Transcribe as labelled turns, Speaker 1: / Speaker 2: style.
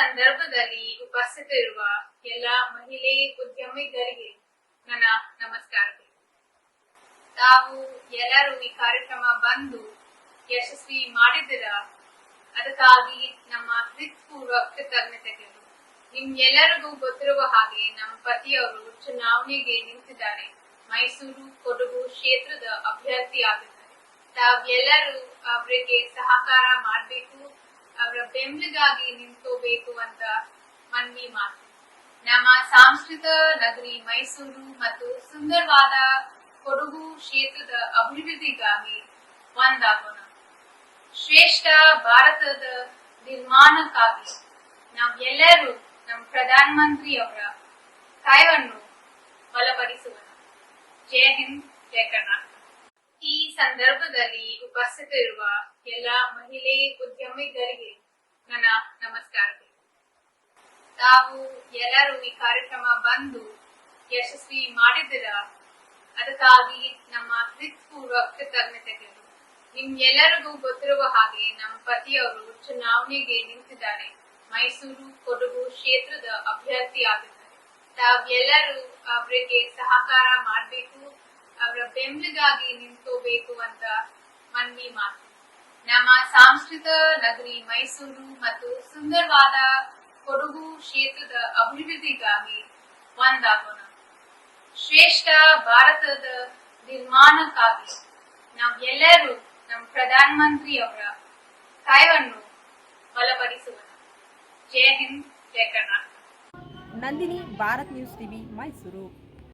Speaker 1: ಸಂದರ್ಭದಲ್ಲಿ ಉಪಸ್ಥಿತರಿರುವ ಎಲ್ಲ ಮಹಿಳೆ ಉದ್ಯಮಿಗರಿಗೆ ನನ್ನ ನಮಸ್ಕಾರಗಳು. ತಾವು ಎಲ್ಲರೂ ಈ ಕಾರ್ಯಕ್ರಮ ಬಂದು ಯಶಸ್ವಿ ಮಾಡಿದಿರ ಅದಕ್ಕಾಗಿ ನಮ್ಮ ಹೃತ್ಪೂರ್ವಕ ಕೃತಜ್ಞತೆಗಳು. ನಿಮ್ಗೆಲ್ಲರಿಗೂ ಗೊತ್ತಿರುವ ಹಾಗೆ ನಮ್ಮ ಪತಿಯವರು ಚುನಾವಣೆಗೆ ನಿಂತಿದ್ದಾರೆ. ಮೈಸೂರು ಕೊಡಗು ಕ್ಷೇತ್ರದ ಅಭ್ಯರ್ಥಿ ಆಗಿದ್ದಾರೆ ತಾವೆಲ್ಲರೂ ಅವರಿಗೆ ಸಹಕಾರ ಮಾಡಬೇಕು. ಅವರ ಬೆಂಬಲಿಗಾಗಿ ನಿಂತ್ಕೋಬೇಕು ಅಂತ ಮನವಿ ಮಾತು ನಮ್ಮ ಸಾಂಸ್ಕೃತಿಕ ನಗರಿ ಮೈಸೂರು ಮತ್ತು ಸುಂದರವಾದ ಕೊಡಗು ಕ್ಷೇತ್ರದ ಅಭಿವೃದ್ಧಿಗಾಗಿ ಒಂದಾಗೋಣ. ಶ್ರೇಷ್ಠ ಭಾರತದ ನಿರ್ಮಾಣಕ್ಕಾಗಿ ನಾವೆಲ್ಲರೂ ನಮ್ಮ ಪ್ರಧಾನ ಮಂತ್ರಿ ಅವರ ಕಾಯವನ್ನು ಬಲಪಡಿಸುವ ಜೈ ಹಿಂದ್ ಜಯ ಕರ್ನಾಟಕ. ಈ ಸಂದರ್ಭದಲ್ಲಿ ಉಪಸ್ಥಿತರಿರುವ ಎಲ್ಲ ಮಹಿಳೆ ಉದ್ಯಮಿಗರಿಗೆ ನನ್ನ ನಮಸ್ಕಾರಗಳು. ತಾವು ಎಲ್ಲರೂ ಈ ಕಾರ್ಯಕ್ರಮ ಬಂದು ಯಶಸ್ವಿ ಮಾಡಿದಿರ ಅದಕ್ಕಾಗಿ ನಮ್ಮ ಹೃತ್ಪೂರ್ವ ಕೃತಜ್ಞತೆಗಳು. ನಿಮ್ಗೆಲ್ಲರಿಗೂ ಗೊತ್ತಿರುವ ಹಾಗೆ ನಮ್ಮ ಪತಿಯವರು ಚುನಾವಣೆಗೆ ನಿಂತಿದ್ದಾರೆ. ಮೈಸೂರು ಕೊಡಗು ಕ್ಷೇತ್ರದ ಅಭ್ಯರ್ಥಿ ಆಗಿದ್ದಾರೆ ತಾವೆಲ್ಲರೂ ಅವರಿಗೆ ಸಹಕಾರ ಮಾಡಬೇಕು ಅವರ ಬೆಂಬಲಿಗಾಗಿ ನಿಂತೋಬೇಕು ಅಂತ ಮನವಿ ಮಾತು. ನಮ್ಮ ಸಾಂಸ್ಕೃತ ನಗರಿ ಮೈಸೂರು ಮತ್ತು ಸುಂದರವಾದ ಕೊಡಗು ಕ್ಷೇತ್ರದ ಅಭಿವೃದ್ಧಿಗಾಗಿ ಒಂದಾಗೋಣ. ಶ್ರೇಷ್ಠ ಭಾರತದ ನಿರ್ಮಾಣಕ್ಕಾಗಿ ನಾವೆಲ್ಲರೂ ನಮ್ಮ ಪ್ರಧಾನ ಮಂತ್ರಿ ಅವರ ಕಾಯವನ್ನು ಬಲಪಡಿಸೋಣ. ಜೈ ಹಿಂದ್, ಜೈ Karnataka.
Speaker 2: Nandini, Bharat news TV, Mysuru.